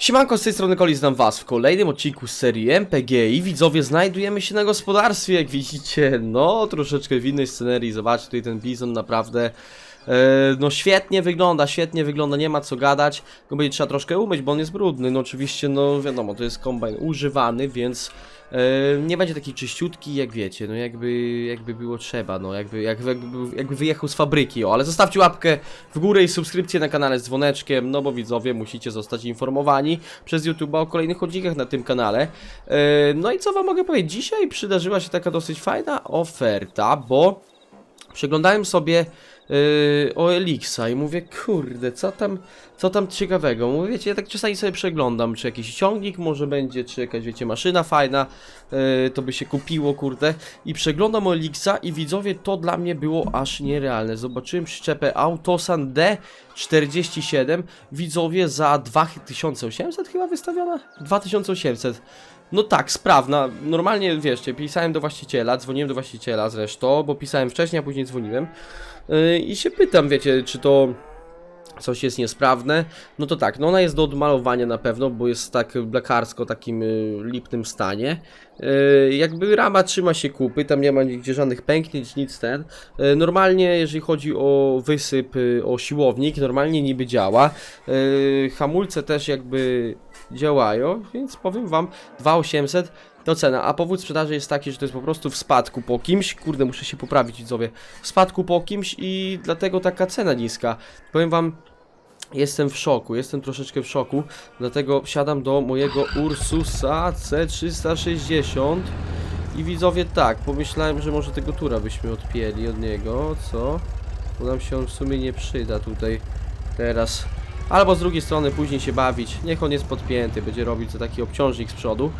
Siemanko, z tej strony Koli, znam was w kolejnym odcinku z serii MPG i widzowie, znajdujemy się na gospodarstwie, jak widzicie, no, troszeczkę w innej scenerii, zobaczcie, tutaj ten bizon naprawdę, no, świetnie wygląda, świetnie wygląda, nie ma co gadać, go będzie trzeba troszkę umyć, bo on jest brudny, no, oczywiście, no, wiadomo, to jest kombajn używany, więc e, nie będzie taki czyściutki, jak wiecie, no, jakby, jakby było trzeba, no, jakby, jakby, jakby, wyjechał z fabryki, o, ale zostawcie łapkę w górę i subskrypcję na kanale z dzwoneczkiem, no bo widzowie musicie zostać informowani przez YouTube'a o kolejnych odcinkach na tym kanale. E, No i co wam mogę powiedzieć? Dzisiaj przydarzyła się taka dosyć fajna oferta, bo przeglądałem sobie yy, i mówię, kurde, co tam, co tam ciekawego? Mówię, wiecie, ja tak czasami sobie przeglądam, czy jakiś ciągnik może będzie, czy jakaś, wiecie, maszyna fajna, yy, to by się kupiło, kurde. I przeglądam o i widzowie, to dla mnie było aż nierealne. Zobaczyłem przyczepę Autosan D47, widzowie, za 2800 chyba wystawiona? 2800. No tak, sprawna. Normalnie, wieszcie, pisałem do właściciela, dzwoniłem do właściciela zresztą, bo pisałem wcześniej, a później dzwoniłem. Yy, I się pytam, wiecie, czy to coś jest niesprawne. No to tak, no ona jest do odmalowania na pewno, bo jest tak blakarsko, takim y, lipnym stanie. Y, jakby rama trzyma się kupy, tam nie ma nigdzie żadnych pęknięć, nic ten. Y, normalnie, jeżeli chodzi o wysyp, y, o siłownik, normalnie niby działa. Hamulce też jakby działają, więc powiem wam 2800 to cena, a powód sprzedaży jest taki, że to jest po prostu w spadku po kimś, kurde muszę się poprawić widzowie, w spadku po kimś i dlatego taka cena niska. Powiem wam, jestem w szoku, jestem troszeczkę w szoku, dlatego wsiadam do mojego Ursusa C360 i widzowie tak, pomyślałem, że może tego tura byśmy odpięli od niego, co? Bo nam się on w sumie nie przyda tutaj teraz. Albo z drugiej strony później się bawić. Niech on jest podpięty, będzie robić za taki obciążnik z przodu.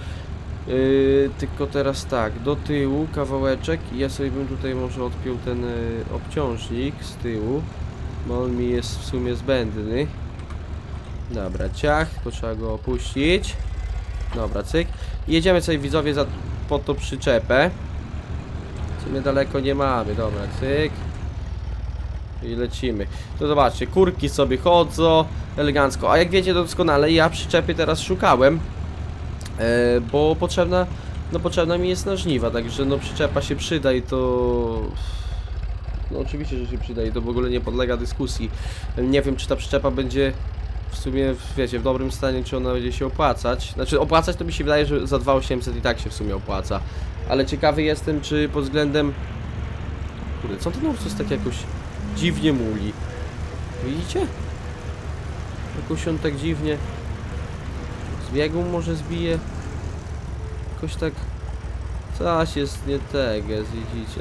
Yy, tylko teraz tak, do tyłu kawałeczek i ja sobie bym tutaj może odpiął ten yy, obciążnik z tyłu, bo on mi jest w sumie zbędny. Dobra, ciach, to trzeba go opuścić. Dobra, cyk. Jedziemy sobie widzowie za, po tą przyczepę. W sumie daleko nie mamy, dobra, cyk. I lecimy. To zobaczcie, kurki sobie chodzą elegancko. A jak wiecie doskonale, ja przyczepy teraz szukałem. E, bo potrzebna, no potrzebna mi jest na żniwa, także no przyczepa się przyda i to... No oczywiście, że się przyda i to w ogóle nie podlega dyskusji. Nie wiem, czy ta przyczepa będzie w sumie, wiecie, w dobrym stanie, czy ona będzie się opłacać. Znaczy, opłacać to mi się wydaje, że za 2800 i tak się w sumie opłaca. Ale ciekawy jestem, czy pod względem... Kurde, co ten Ursus tak jakoś dziwnie muli? Widzicie? Jakoś on tak dziwnie... Z może zbije? Jakoś tak... Coś jest nie tego, widzicie?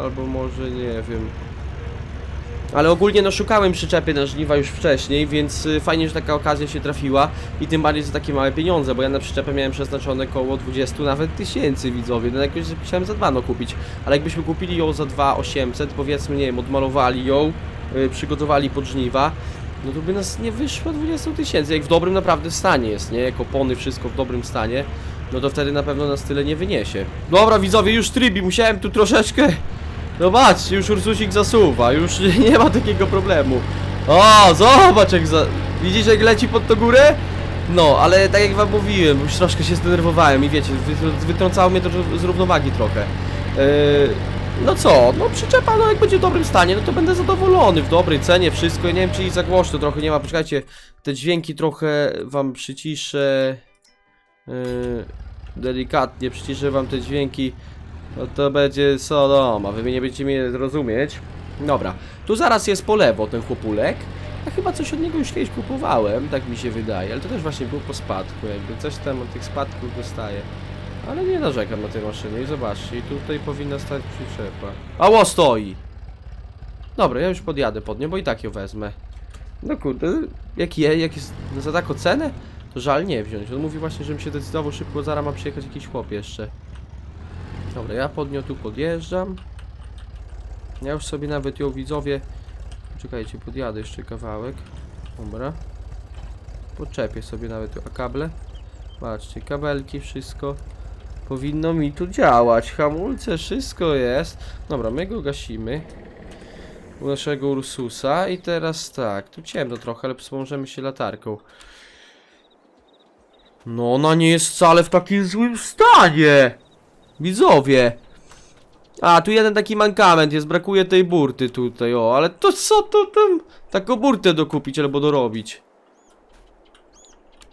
Albo może nie wiem. Ale ogólnie no szukałem przyczepy na żniwa już wcześniej, więc y, fajnie, że taka okazja się trafiła i tym bardziej za takie małe pieniądze, bo ja na przyczepę miałem przeznaczone koło 20 nawet tysięcy widzowie, no jakoś chciałem za dwa no kupić, ale jakbyśmy kupili ją za 2800, powiedzmy nie wiem, odmalowali ją, y, przygotowali pod żniwa, no to by nas nie wyszło 20 tysięcy, jak w dobrym naprawdę stanie jest, nie? Jak opony, wszystko w dobrym stanie, no to wtedy na pewno nas tyle nie wyniesie. Dobra widzowie, już trybi, musiałem tu troszeczkę... Zobaczcie, już Ursusik zasuwa, już nie ma takiego problemu. O, zobacz jak za... Widzisz jak leci pod to górę? No, ale tak jak wam mówiłem, już troszkę się zdenerwowałem i wiecie, wy- wytrącało mnie to z równowagi trochę. Yy, no co, no przyczepa, no jak będzie w dobrym stanie, no to będę zadowolony, w dobrej cenie, wszystko, ja nie wiem czy i za trochę nie ma, poczekajcie, te dźwięki trochę wam przyciszę, yy, delikatnie przyciszę wam te dźwięki, no to będzie Sodoma, wy mnie nie będziecie mnie rozumieć. Dobra, tu zaraz jest po lewo ten chłopulek, a chyba coś od niego już kiedyś kupowałem, tak mi się wydaje, ale to też właśnie było po spadku, jakby coś tam od tych spadków dostaje. Ale nie narzekam na tej maszynie i zobaczcie, i tutaj powinna stać przyczepa. Ało stoi! Dobra, ja już podjadę pod nią, bo i tak ją wezmę. No kurde, jak je, jak jest za taką cenę, to żal nie wziąć. On mówi właśnie, żebym się decydował szybko, zaraz ma przyjechać jakiś chłop jeszcze. Dobra, ja pod nią tu podjeżdżam. Ja już sobie nawet ją widzowie... Czekajcie, podjadę jeszcze kawałek. Dobra. Podczepię sobie nawet tu, a kable? Patrzcie, kabelki, wszystko powinno mi tu działać. Hamulce, wszystko jest. Dobra, my go gasimy. U naszego Ursusa i teraz tak, tu ciemno trochę, ale wspomożemy się latarką. No ona nie jest wcale w takim złym stanie. Widzowie. A, tu jeden taki mankament jest, brakuje tej burty tutaj, o, ale to co to tam? Taką burtę dokupić albo dorobić.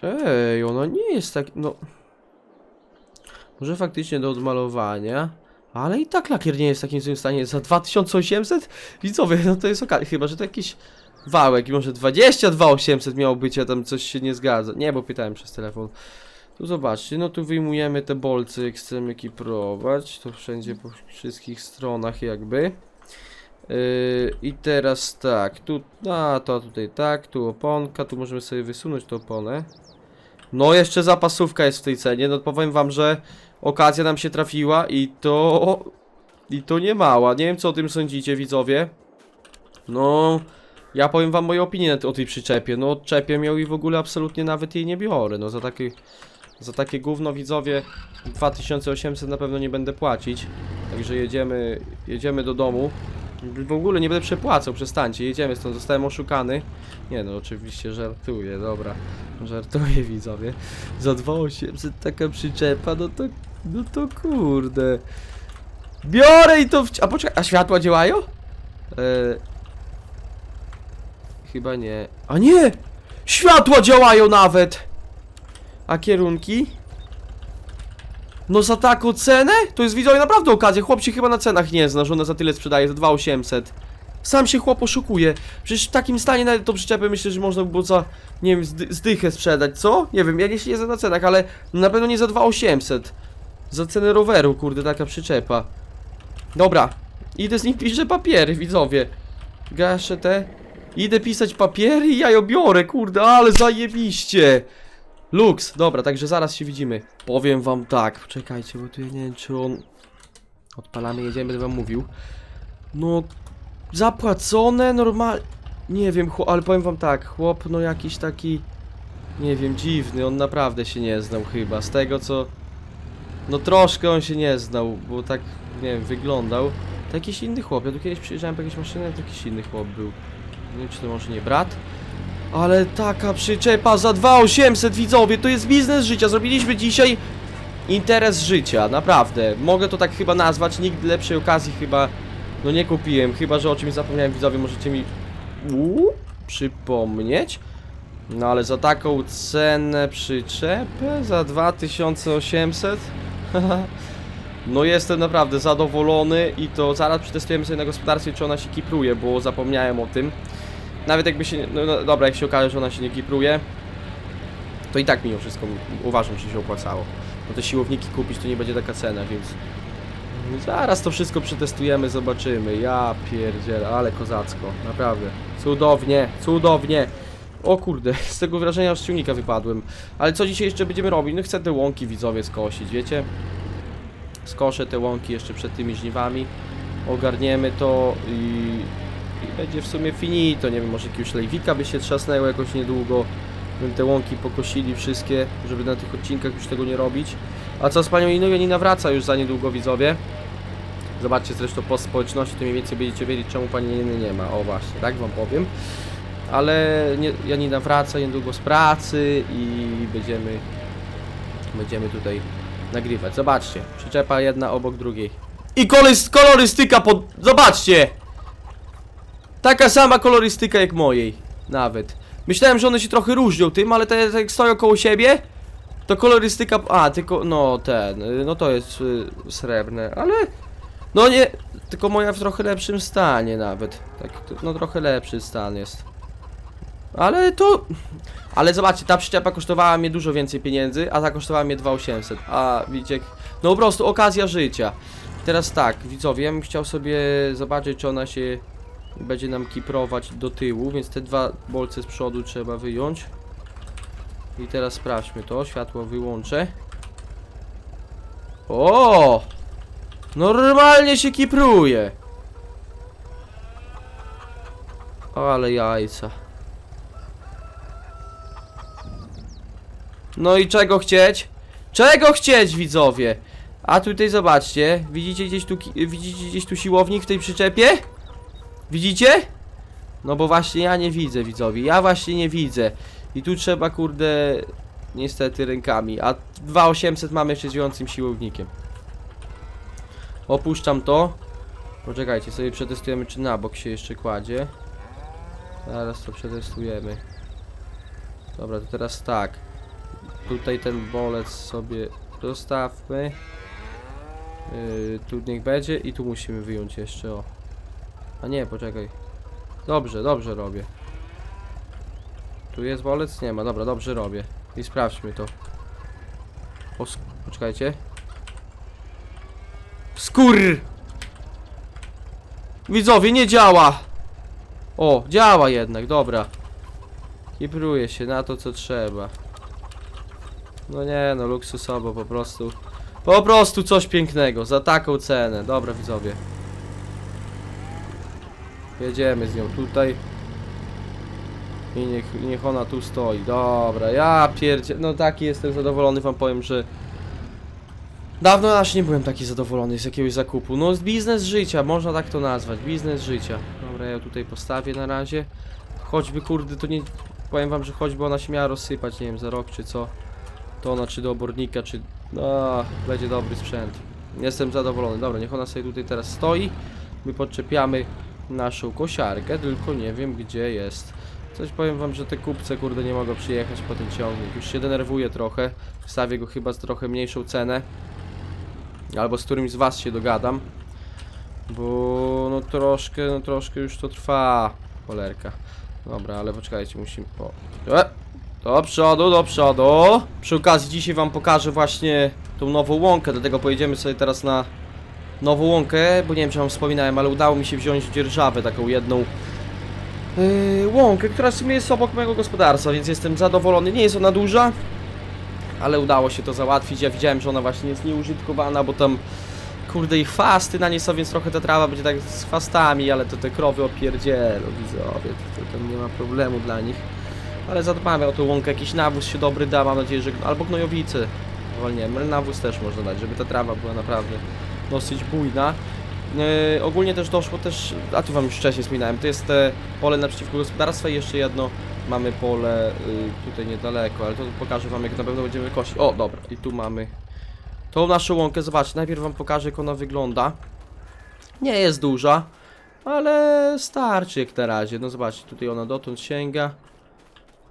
Ej, ona nie jest tak, no... Może faktycznie do odmalowania, ale i tak lakier nie jest w takim złym stanie. Za 2800? Widzowie, no to jest okej, chyba, że to jakiś wałek i może 22800 miało być, a tam coś się nie zgadza. Nie, bo pytałem przez telefon. Tu zobaczcie, no tu wyjmujemy te bolce, jak chcemy kiprować. To wszędzie po wszystkich stronach jakby. Yy, I teraz tak, tu, a to tutaj tak, tu oponka, tu możemy sobie wysunąć tę oponę. No jeszcze zapasówka jest w tej cenie, no powiem wam, że okazja nam się trafiła i to... I to nie mała, nie wiem co o tym sądzicie widzowie. No... Ja powiem wam moją opinię na- o tej przyczepie, no odczepię ją i w ogóle absolutnie nawet jej nie biorę, no za takie... Za takie gówno widzowie 2800 na pewno nie będę płacić. Także jedziemy, jedziemy do domu. W ogóle nie będę przepłacał, przestańcie, jedziemy stąd, zostałem oszukany. Nie no, oczywiście żartuję, dobra. Żartuję widzowie. Za 2800 taka przyczepa, no to, no to kurde. Biorę i to w... A poczekaj, a światła działają? E... Chyba nie. A nie! Światła działają nawet! A kierunki? No za taką cenę? To jest widzowie naprawdę okazja. Chłop się chyba na cenach nie zna, że ona za tyle sprzedaje, za 2800. Sam się chłop oszukuje. Przecież w takim stanie nawet to przyczepę myślę, że można by było za, nie wiem, zdy zdychę sprzedać, co? Nie wiem, ja nie znam na cenach, ale na pewno nie za 2800. Za cenę roweru, kurde, taka przyczepa. Dobra, idę z nim piszę papiery, widzowie. Gaszę te. Idę pisać papiery i ja ją biorę, kurde, ale zajebiście. Lux, dobra, także zaraz się widzimy. Powiem wam tak, czekajcie, bo tu ja nie wiem czy on... Odpalamy, jedziemy, będę wam mówił. No, zapłacone, normal... Nie wiem, ale powiem wam tak, chłop no jakiś taki... Nie wiem, dziwny, on naprawdę się nie znał chyba, z tego co... No troszkę on się nie znał, bo tak, nie wiem, wyglądał. To jakiś inny chłop, ja tu kiedyś przyjeżdżałem po jakieś maszyny, to jakiś inny chłop był. Nie wiem, czy to może nie brat? Ale taka przyczepa za 2800 widzowie, to jest biznes życia. Zrobiliśmy dzisiaj interes życia, naprawdę. Mogę to tak chyba nazwać, nigdy lepszej okazji chyba no nie kupiłem. Chyba, że o czymś zapomniałem widzowie, możecie mi Uuu, przypomnieć. No ale za taką cenę przyczepę, za 2800 No jestem naprawdę zadowolony i to zaraz przetestujemy sobie na gospodarstwie, czy ona się kipruje, bo zapomniałem o tym. Nawet jakby się, no, no dobra, jak się okaże, że ona się nie kipruje, to i tak mimo wszystko uważam, że się opłacało. No te siłowniki kupić to nie będzie taka cena, więc zaraz to wszystko przetestujemy, zobaczymy. Ja pierdzielę, ale kozacko, naprawdę. Cudownie, cudownie. O kurde, z tego wrażenia aż z silnika wypadłem. Ale co dzisiaj jeszcze będziemy robić? No chcę te łąki widzowie skosić, wiecie? Skoszę te łąki jeszcze przed tymi żniwami. Ogarniemy to i i będzie w sumie finito, nie wiem, może jakiegoś lejwika by się trzasnęło jakoś niedługo, bym te łąki pokosili wszystkie, żeby na tych odcinkach już tego nie robić. A co z panią Iną? Janina wraca już za niedługo, widzowie. Zobaczcie zresztą po społeczności, to mniej więcej będziecie wiedzieć, czemu pani Janiny nie ma. O właśnie, tak wam powiem. Ale nie, Janina wraca niedługo z pracy i będziemy, będziemy tutaj nagrywać. Zobaczcie, przyczepa jedna obok drugiej. I kolorystyka pod... Zobaczcie! Taka sama kolorystyka jak mojej. Nawet. Myślałem, że one się trochę różnią tym, ale te te jak stoją koło siebie, to kolorystyka... A, tylko... No, ten... y, No to jest y, srebrne, ale... No nie... Tylko moja w trochę lepszym stanie nawet. Tak, no trochę lepszy stan jest. Ale to... Ale zobaczcie, ta przyczepa kosztowała mnie dużo więcej pieniędzy, a ta kosztowała mnie 2800. A widzicie, no po prostu okazja życia. Teraz tak, widzowie, ja bym chciał sobie zobaczyć, czy ona się będzie nam kiprować do tyłu, więc te dwa bolce z przodu trzeba wyjąć. I teraz sprawdźmy to, światło wyłączę. O! Normalnie się kipruje. Ale jajca. No i czego chcieć? Czego chcieć, widzowie? A tutaj zobaczcie, widzicie gdzieś tu, widzicie gdzieś tu siłownik w tej przyczepie? Widzicie? No bo właśnie ja nie widzę, widzowie. Ja właśnie nie widzę. I tu trzeba, kurde, niestety rękami, a 2800 mamy jeszcze z siłownikiem. Opuszczam to. Poczekajcie, sobie przetestujemy czy na bok się jeszcze kładzie. Zaraz to przetestujemy. Dobra, to teraz tak. Tutaj ten bolec sobie zostawmy. Yy, tu niech będzie i tu musimy wyjąć jeszcze o. A nie, poczekaj. Dobrze, dobrze robię. Tu jest bolec? Nie ma, dobra, dobrze robię. I sprawdźmy to. O, sk- poczekajcie. Skór! Widzowie, nie działa! O, działa jednak, dobra. Kipruje się na to, co trzeba. No nie, no luksusowo po prostu. Po prostu coś pięknego, za taką cenę. Dobra, widzowie. Jedziemy z nią tutaj. I niech, niech ona tu stoi. Dobra, ja pierdzie... No taki jestem zadowolony, wam powiem, że... Dawno aż nie byłem taki zadowolony z jakiegoś zakupu. No, biznes życia, można tak to nazwać. Biznes życia. Dobra, ja tutaj postawię na razie. Choćby, kurde, to nie... Powiem wam, że choćby ona się miała rozsypać, nie wiem, za rok czy co. To ona czy do obornika, czy... No, będzie dobry sprzęt. Jestem zadowolony. Dobra, niech ona sobie tutaj teraz stoi. My podczepiamy naszą kosiarkę, tylko nie wiem gdzie jest. Coś powiem wam, że te kupce kurde nie mogą przyjechać po ten ciągnik. Już się denerwuję trochę. Wstawię go chyba z trochę mniejszą cenę. Albo z którymś z was się dogadam. Bo no troszkę, no troszkę już to trwa. Cholerka. Dobra, ale poczekajcie, musimy... O. E! Do przodu, do przodu. Przy okazji dzisiaj wam pokażę właśnie tą nową łąkę, dlatego pojedziemy sobie teraz na nową łąkę, bo nie wiem czy wam wspominałem, ale udało mi się wziąć dzierżawę taką jedną yy, łąkę, która w sumie jest obok mojego gospodarstwa, więc jestem zadowolony. Nie jest ona duża, ale udało się to załatwić. Ja widziałem, że ona właśnie jest nieużytkowana, bo tam kurde i chwasty na nie są, więc trochę ta trawa będzie tak z chwastami, ale to te krowy opierdzielą, widzowie, to, to tam nie ma problemu dla nich. Ale zadbamy o tą łąkę, jakiś nawóz się dobry da, mam nadzieję, że... albo gnojowicy zwolniemy, ale nawóz też można dać, żeby ta trawa była naprawdę dosyć bujna. Yy, ogólnie też doszło też, a tu wam już wcześniej wspominałem, to jest te pole naprzeciwko gospodarstwa i jeszcze jedno mamy pole yy, tutaj niedaleko, ale to pokażę wam jak na pewno będziemy kosić. O, dobra, i tu mamy tą naszą łąkę, zobaczcie, najpierw wam pokażę jak ona wygląda. Nie jest duża, ale starczy jak na razie, no zobaczcie, tutaj ona dotąd sięga.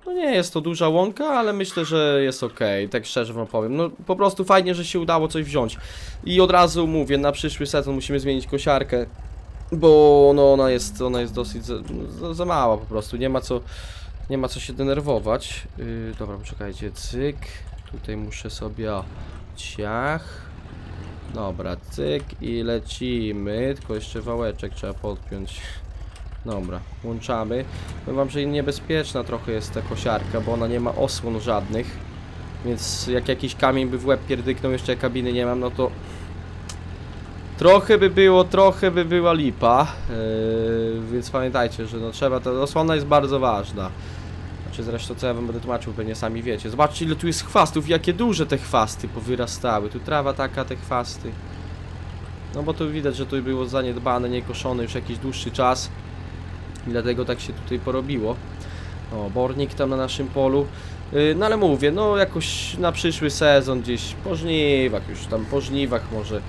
No nie jest to duża łąka, ale myślę, że jest ok, tak szczerze wam powiem. No po prostu fajnie, że się udało coś wziąć. I od razu mówię, na przyszły sezon musimy zmienić kosiarkę, bo no ona jest, ona jest dosyć za, za, za mała po prostu, nie ma co, nie ma co się denerwować. Yy, dobra, poczekajcie, cyk, tutaj muszę sobie, o, ciach. Dobra, cyk i lecimy, tylko jeszcze wałeczek trzeba podpiąć. Dobra, łączamy. Powiem wam, że niebezpieczna trochę jest ta kosiarka, bo ona nie ma osłon żadnych. Więc jak jakiś kamień by w łeb pierdyknął, jeszcze kabiny nie mam, no to... Trochę by było, trochę by była lipa. Yy, więc pamiętajcie, że no trzeba, ta osłona jest bardzo ważna. Znaczy zresztą co ja wam będę tłumaczył, pewnie sami wiecie. Zobaczcie ile tu jest chwastów, jakie duże te chwasty powyrastały. Tu trawa taka, te chwasty. No bo tu widać, że to było zaniedbane, niekoszone już jakiś dłuższy czas. I dlatego tak się tutaj porobiło. O, bornik tam na naszym polu. Yy, no ale mówię, no jakoś na przyszły sezon gdzieś po żniwach, już tam po żniwach może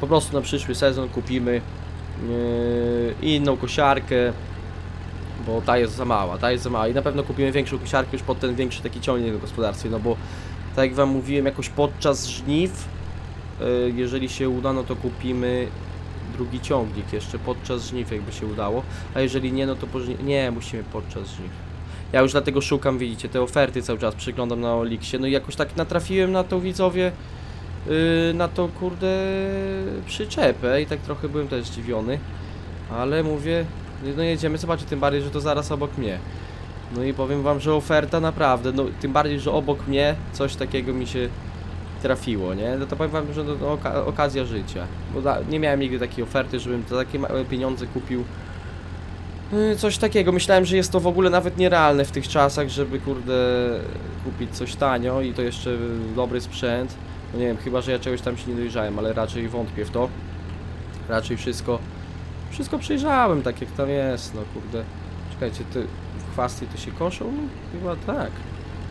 po prostu na przyszły sezon kupimy yy, inną kosiarkę, bo ta jest za mała, ta jest za mała i na pewno kupimy większą kosiarkę już pod ten większy taki ciągnik na gospodarstwie, no bo tak jak wam mówiłem, jakoś podczas żniw, yy, jeżeli się uda, no to kupimy drugi ciągnik jeszcze podczas żniw, jakby się udało. A jeżeli nie, no to po Nie, musimy podczas żniw. Ja już dlatego szukam, widzicie, te oferty cały czas przyglądam na Oliksie. No i jakoś tak natrafiłem na tą widzowie, yy, na tą kurde przyczepę i tak trochę byłem też zdziwiony. Ale mówię, no jedziemy zobaczyć, tym bardziej, że to zaraz obok mnie. No i powiem wam, że oferta naprawdę, no tym bardziej, że obok mnie coś takiego mi się trafiło, nie? No to powiem wam, że to, oka okazja życia. Bo da, nie miałem nigdy takiej oferty, żebym za takie małe pieniądze kupił yy, coś takiego. Myślałem, że jest to w ogóle nawet nierealne w tych czasach, żeby kurde kupić coś tanio i to jeszcze dobry sprzęt. No nie wiem, chyba, że ja czegoś tam się nie dojrzałem, ale raczej wątpię w to. Raczej wszystko, wszystko przejrzałem tak jak tam jest, no kurde. Czekajcie, te chwasty to się koszą? No, chyba tak.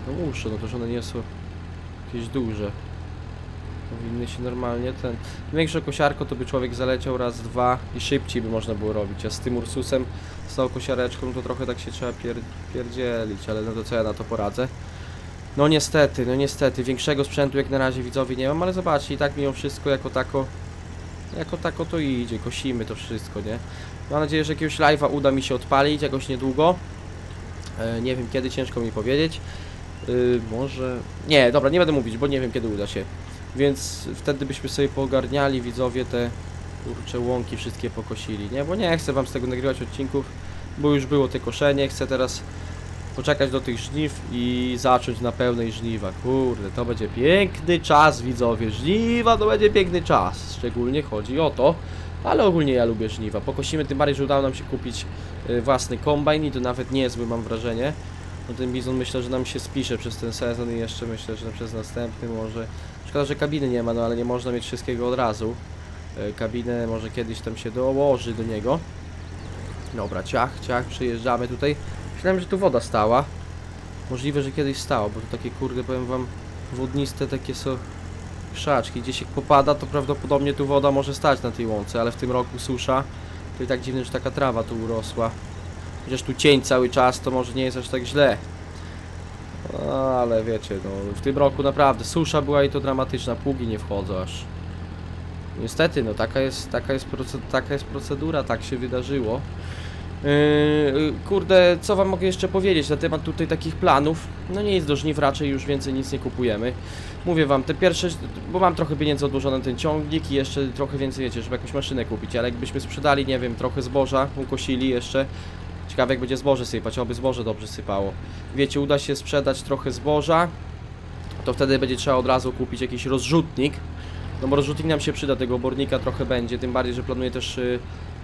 No muszę, no to że one nie są jakieś duże. Powinny się normalnie ten... Większe kosiarko to by człowiek zaleciał raz, dwa i szybciej by można było robić, a z tym Ursusem, z tą kosiareczką to trochę tak się trzeba pier... pierdzielić, ale no to co ja na to poradzę? No niestety, no niestety, większego sprzętu jak na razie widzowie nie mam, ale zobaczcie, i tak mimo wszystko jako tako, jako tako to idzie, kosimy to wszystko, nie? Mam nadzieję, że jakiegoś live'a uda mi się odpalić jakoś niedługo. E, nie wiem kiedy, ciężko mi powiedzieć. Y, może... Nie, dobra, nie będę mówić, bo nie wiem kiedy uda się. Więc wtedy byśmy sobie poogarniali widzowie te kurcze łąki wszystkie pokosili, nie? Bo nie chcę wam z tego nagrywać odcinków, bo już było te koszenie, chcę teraz poczekać do tych żniw i zacząć na pełnej żniwa. Kurde, to będzie piękny czas widzowie, żniwa to będzie piękny czas. Szczególnie chodzi o to, ale ogólnie ja lubię żniwa. Pokosimy, tym bardziej, że udało nam się kupić y, własny kombajn i to nawet niezły mam wrażenie. No ten bizon myślę, że nam się spisze przez ten sezon i jeszcze myślę, że przez następny może. Szkoda, że kabiny nie ma, no ale nie można mieć wszystkiego od razu. Y, Kabinę może kiedyś tam się dołoży do niego. Dobra, ciach, ciach, przyjeżdżamy tutaj. Myślałem, że tu woda stała. Możliwe, że kiedyś stała, bo to takie kurde, powiem wam, wodniste takie są krzaczki. Gdzie się popada, to prawdopodobnie tu woda może stać na tej łące, ale w tym roku susza. To i tak dziwne, że taka trawa tu urosła. Chociaż tu cień cały czas, to może nie jest aż tak źle. No, ale wiecie, no w tym roku naprawdę susza była i to dramatyczna, pługi nie wchodzą aż. Niestety, no taka jest, taka jest, taka jest procedura, tak się wydarzyło. Yy, kurde, co wam mogę jeszcze powiedzieć na temat tutaj takich planów? No nie jest do żniw, raczej już więcej nic nie kupujemy. Mówię wam, te pierwsze, bo mam trochę pieniędzy odłożone na ten ciągnik i jeszcze trochę więcej, wiecie, żeby jakąś maszynę kupić, ale jakbyśmy sprzedali, nie wiem, trochę zboża, ukosili jeszcze, ciekawe jak będzie zboże sypać, oby zboże dobrze sypało. Wiecie, uda się sprzedać trochę zboża, to wtedy będzie trzeba od razu kupić jakiś rozrzutnik, no bo rozrzutnik nam się przyda, tego obornika trochę będzie, tym bardziej, że planuję też y,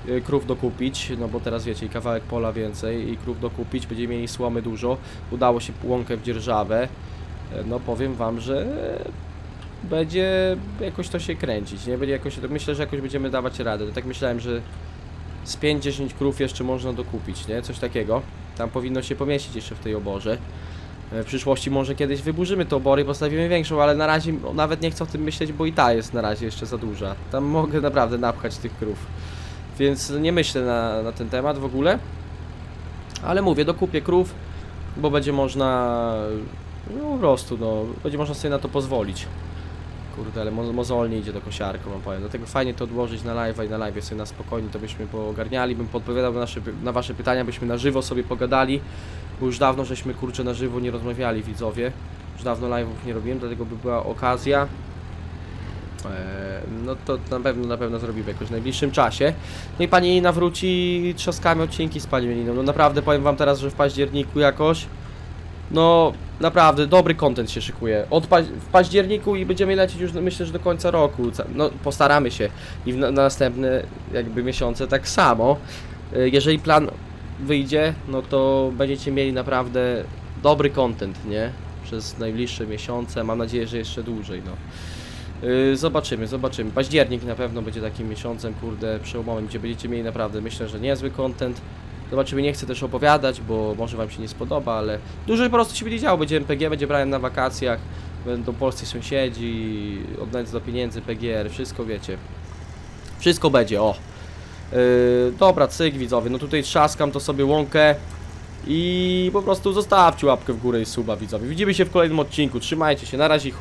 y, krów dokupić, no bo teraz wiecie, i kawałek pola więcej i krów dokupić, będziemy mieli słomy dużo, udało się łąkę w dzierżawę, E, no powiem wam, że będzie jakoś to się kręcić, nie? Będzie jakoś, myślę, że jakoś będziemy dawać radę, tak myślałem, że z 5-10 krów jeszcze można dokupić, nie? Coś takiego, tam powinno się pomieścić jeszcze w tej oborze. E, W przyszłości może kiedyś wyburzymy te obory i postawimy większą, ale na razie nawet nie chcę o tym myśleć, bo i ta jest na razie jeszcze za duża. Tam mogę naprawdę napchać tych krów. Więc nie myślę na, na ten temat w ogóle. Ale mówię, dokupię krów, bo będzie można. No po prostu, no, będzie można sobie na to pozwolić. Kurde, ale mo mozolnie idzie do kosiarką, wam powiem. Dlatego fajnie to odłożyć na live'a i na live sobie na spokojnie to byśmy poogarniali, bym podpowiadał na, na wasze pytania, byśmy na żywo sobie pogadali. Bo już dawno żeśmy kurczę na żywo nie rozmawiali widzowie. Już dawno live'ów nie robiłem, dlatego by była okazja. Eee, no to na pewno, na pewno zrobimy jakoś w najbliższym czasie. No i pani Nina wróci, trzaskamy odcinki z panią Niną. No naprawdę powiem wam teraz, że w październiku jakoś. No naprawdę dobry content się szykuje. Od pa w październiku i będziemy lecieć już myślę, że do końca roku. No postaramy się i na na następne jakby miesiące tak samo. E, Jeżeli plan wyjdzie, no to będziecie mieli naprawdę dobry content, nie? Przez najbliższe miesiące, mam nadzieję, że jeszcze dłużej, no. Yy, zobaczymy, zobaczymy. Październik na pewno będzie takim miesiącem, kurde, przełomowym, gdzie będziecie mieli naprawdę, myślę, że niezły content. Zobaczymy, nie chcę też opowiadać, bo może wam się nie spodoba, ale dużo po prostu się będzie działo. Będzie MPG, będzie brałem na wakacjach, będą polscy sąsiedzi, od nędzy do pieniędzy, PGR, wszystko wiecie. Wszystko będzie, o. Yy, dobra, cyk widzowie, no tutaj trzaskam to sobie łąkę i po prostu zostawcie łapkę w górę i suba widzowie. Widzimy się w kolejnym odcinku, trzymajcie się, na razie.